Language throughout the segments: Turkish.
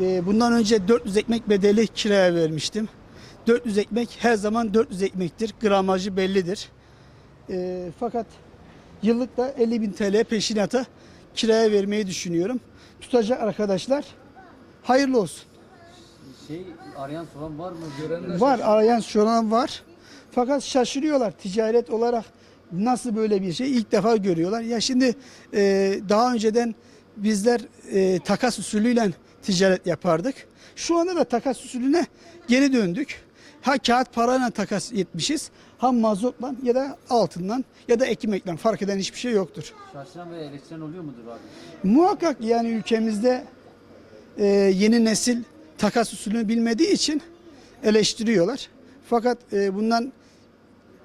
Ee, bundan önce 400 ekmek bedeli kiraya vermiştim. 400 ekmek her zaman 400 ekmektir. Gramajı bellidir. Ee, fakat yıllık da 50 bin TL peşinata kiraya vermeyi düşünüyorum. Tutacak arkadaşlar hayırlı olsun. Şey arayan soran var mı? Görenler Var arayan soran var. Fakat şaşırıyorlar ticaret olarak nasıl böyle bir şey ilk defa görüyorlar. Ya şimdi e, daha önceden bizler e, takas usulüyle ticaret yapardık. Şu anda da takas usulüne geri döndük. Ha kağıt parayla takas etmişiz. Ha mazotla ya da altından ya da ekmekle fark eden hiçbir şey yoktur. şaşıran ve eleştiren oluyor mudur abi? Muhakkak yani ülkemizde e, yeni nesil takas usulünü bilmediği için eleştiriyorlar. Fakat e, bundan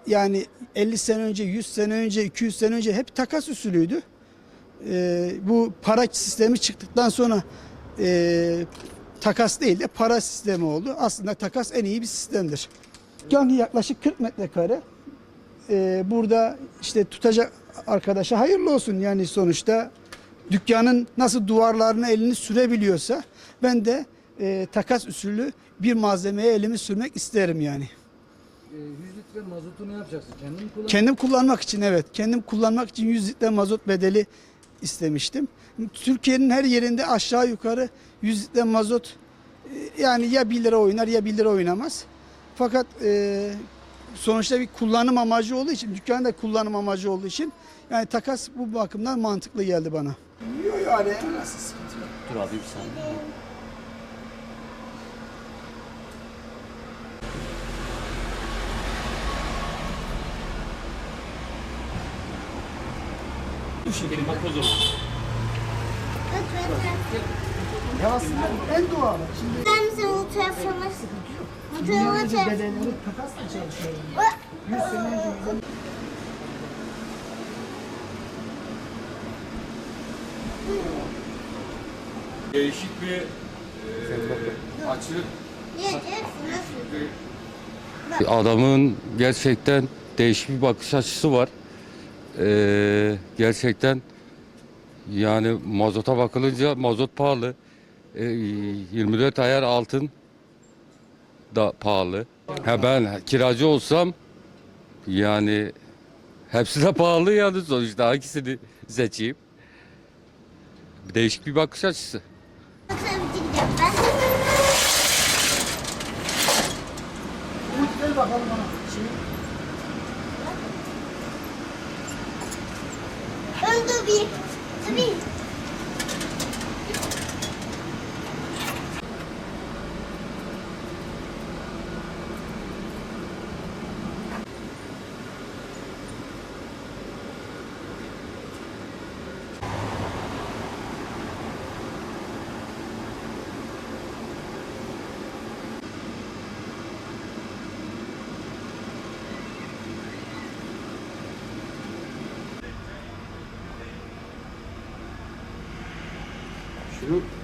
yani 50 sene önce, 100 sene önce, 200 sene önce hep takas usulüydü. E, bu para sistemi çıktıktan sonra e, takas değil de para sistemi oldu. Aslında takas en iyi bir sistemdir. Yani yaklaşık 40 metrekare. E, burada işte tutacak arkadaşa hayırlı olsun yani sonuçta dükkanın nasıl duvarlarına elini sürebiliyorsa ben de e, takas usulü bir malzemeye elimi sürmek isterim yani. 100 litre mazotu ne yapacaksın? Kendin mi kullanacaksın? Kendim kullanmak için evet. Kendim kullanmak için 100 litre mazot bedeli istemiştim. Türkiye'nin her yerinde aşağı yukarı 100 litre mazot e, yani ya 1 lira oynar ya 1 lira oynamaz. Fakat e, sonuçta bir kullanım amacı olduğu için, dükkanda kullanım amacı olduğu için yani takas bu bakımdan mantıklı geldi bana. Yok yok hani nasıl sıkıntı yok. Dur abi bir saniye. Ya aslında en doğal. Şimdi Ben misin bu tarafını? Bu tarafı Önce çek. bedenleri takasla çalışıyorum. 100 sene önce 150 Değişik bir e, açı. Adamın gerçekten değişik bir bakış açısı var. Ee, gerçekten yani mazota bakılınca mazot pahalı. Ee, 24 ayar altın da pahalı. Ha ben kiracı olsam yani hepsi de pahalı yani sonuçta hangisini seçeyim? Değişik bir bakış açısı. Bakalım bana. Şimdi be Görüşürüz.